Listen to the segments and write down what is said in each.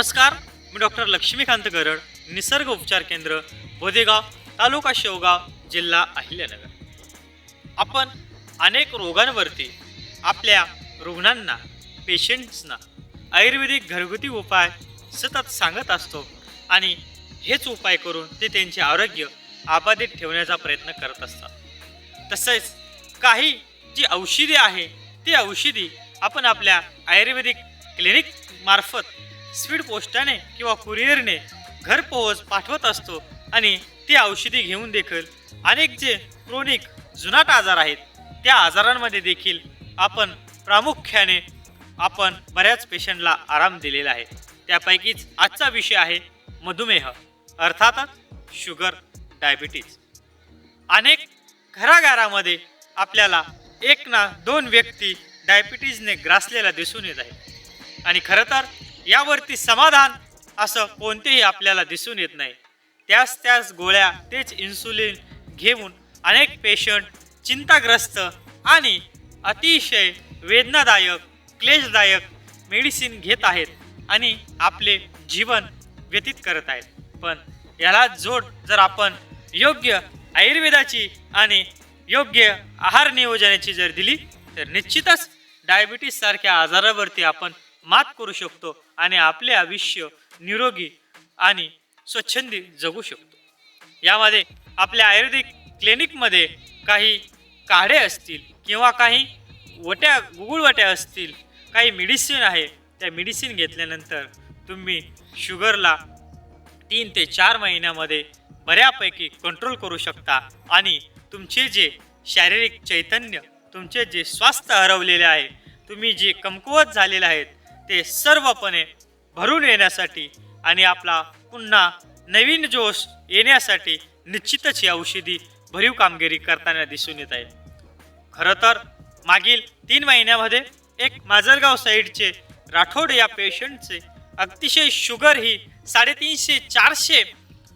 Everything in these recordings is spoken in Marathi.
नमस्कार मी डॉक्टर लक्ष्मीकांत गरड निसर्ग उपचार केंद्र बोदेगाव तालुका शेवगाव जिल्हा अहिल्यानगर. आपण अनेक रोगांवरती आपल्या रुग्णांना पेशंट्सना आयुर्वेदिक घरगुती उपाय सतत सांगत असतो आणि हेच उपाय करून ते त्यांचे आरोग्य आबाधित ठेवण्याचा प्रयत्न करत असतात. तसेच काही जी औषधी आहे ती औषधी आपण आपल्या आयुर्वेदिक क्लिनिक मार्फत स्पीड पोस्टाने किंवा कुरिअरने घरपोहोच पाठवत असतो आणि ती औषधी घेऊन देखील अनेक जे क्रोनिक जुनाट आजार आहेत त्या आजारांमध्ये देखील आपण प्रामुख्याने आपण बऱ्याच पेशंटला आराम दिलेला आहे. त्यापैकीच आजचा विषय आहे मधुमेह अर्थातच शुगर डायबिटीज. अनेक घराघरामध्ये आपल्याला एक ना दोन व्यक्ती डायबिटीजने ग्रासलेला दिसून येत आहे आणि खरं तर यावरती समाधान असं कोणतेही आपल्याला दिसून येत नाही. त्याच त्याच गोळ्या तेच इन्सुलिन घेऊन अनेक पेशंट चिंताग्रस्त आणि अतिशय वेदनादायक क्लेशदायक मेडिसिन घेत आहेत आणि आपले जीवन व्यतीत करत आहेत. पण याला जोड जर आपण योग्य आयुर्वेदाची आणि योग्य आहार नियोजनाची जर दिली तर निश्चितच डायबिटीस सारख्या आजारावरती आपण मात करू शकतो आणि आपले आयुष्य निरोगी आणि स्वच्छंदी जगू शकतो. यामध्ये आपल्या आयुर्वेदिक क्लिनिकमध्ये काही काढे असतील किंवा काही वट्या गुगुळवट्या असतील काही मेडिसिन आहे त्या मेडिसिन घेतल्यानंतर तुम्ही शुगरला तीन ते चार महिन्यामध्ये बऱ्यापैकी कंट्रोल करू शकता आणि तुमचे जे शारीरिक चैतन्य तुमचे जे स्वास्थ्य हरवलेले आहे तुम्ही जे कमकुवत झालेले आहेत ते सर्वपणे भरून येण्यासाठी आणि आपला पुन्हा नवीन जोश येण्यासाठी निश्चितच ही औषधी भरीव कामगिरी करताना दिसून येत आहे. खरं तर मागील तीन महिन्यामध्ये एक माजलगाव साईडचे राठोड या पेशंटचे अतिशय शुगर ही साडेतीनशे चारशे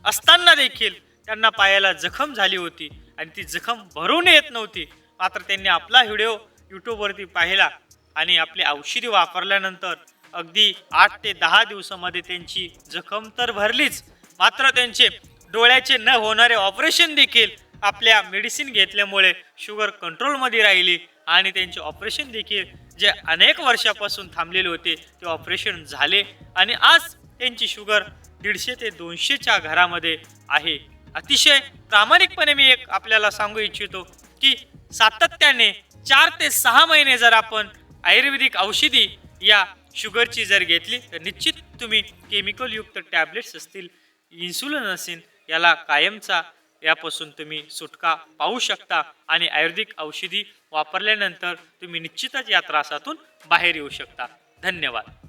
असताना देखील त्यांना पायाला जखम झाली होती आणि ती जखम भरून येत नव्हती. मात्र त्यांनी आपला व्हिडिओ यूट्यूबवरती पाहिला. आणि आपली औषधी वापरल्यानंतर अगदी आठ ते दहा दिवसामध्ये त्यांची जखम तर भरलीच. मात्र त्यांचे डोळ्याचे न होणारे ऑपरेशन देखील आपल्या मेडिसिन घेतल्यामुळे शुगर कंट्रोलमध्ये राहिली आणि त्यांचे ऑपरेशन देखील जे अनेक वर्षापासून थांबलेले होते ते ऑपरेशन झाले आणि आज त्यांची शुगर दीडशे ते दोनशेच्या घरामध्ये आहे. अतिशय प्रामाणिकपणे मी एक आपल्याला सांगू इच्छितो की सातत्याने चार ते सहा महिने जर आपण आयुर्वेदिक औषधी या शुगरची जर घेतली तर निश्चित तुम्ही केमिकलयुक्त टॅबलेट्स असतील इन्सुलिन असेल याला कायमचा यापासून तुम्ही सुटका पाहू शकता आणि आयुर्वेदिक औषधी वापरल्यानंतर तुम्ही निश्चितच या त्रासातून बाहेर येऊ शकता. धन्यवाद.